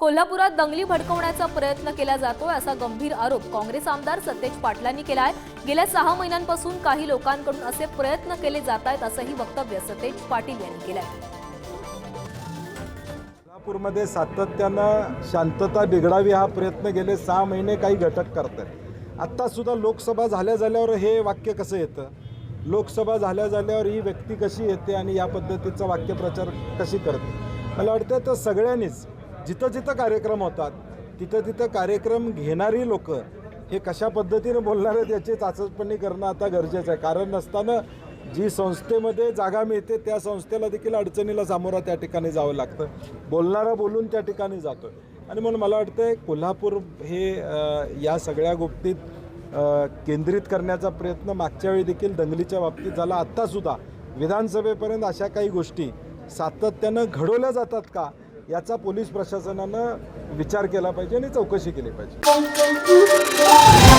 कोल्हापुरात दंगली भडकवण्याचा प्रयत्न केला जातोय असा गंभीर आरोप काँग्रेस आमदार सतेज पाटलांनी केला आहे गेल्या सहा महिन्यांपासून काही लोकांकडून असे प्रयत्न केले जात आहेत असंही वक्तव्य सतेज पाटील यांनी केलंय. कोल्हापूरमध्ये सातत्यानं शांतता बिघडावी हा प्रयत्न गेले सहा महिने काही घटक करतात आत्तासुद्धा लोकसभा झाल्या झाल्यावर हे वाक्य कसं येतं? लोकसभा झाल्या झाल्यावर ही व्यक्ती कशी येते आणि या पद्धतीचा वाक्यप्रचार कशी करते? मला वाटतं तर सगळ्यांनीच जिथं जिथं कार्यक्रम होतात तिथं तिथं कार्यक्रम घेणारी लोक हे कशा पद्धतीनं बोलणार आहेत याची चाचपणी करणं आता गरजेचं आहे. कारण नसताना जी संस्थेमध्ये जागा मिळते त्या संस्थेला देखील अडचणीला सामोरा त्या ठिकाणी जावं लागतं. बोलणारा बोलून त्या ठिकाणी जातो आणि म्हणून मला वाटतं कोल्हापूर हे या सगळ्या गोष्टीत केंद्रित करण्याचा प्रयत्न मागच्या वेळी देखील दंगलीच्या बाबतीत झाला. आत्तासुद्धा विधानसभेपर्यंत अशा काही गोष्टी सातत्यानं घडवल्या जातात का? याचा पोलीस प्रशासनानं विचार केला पाहिजे आणि चौकशी केली पाहिजे.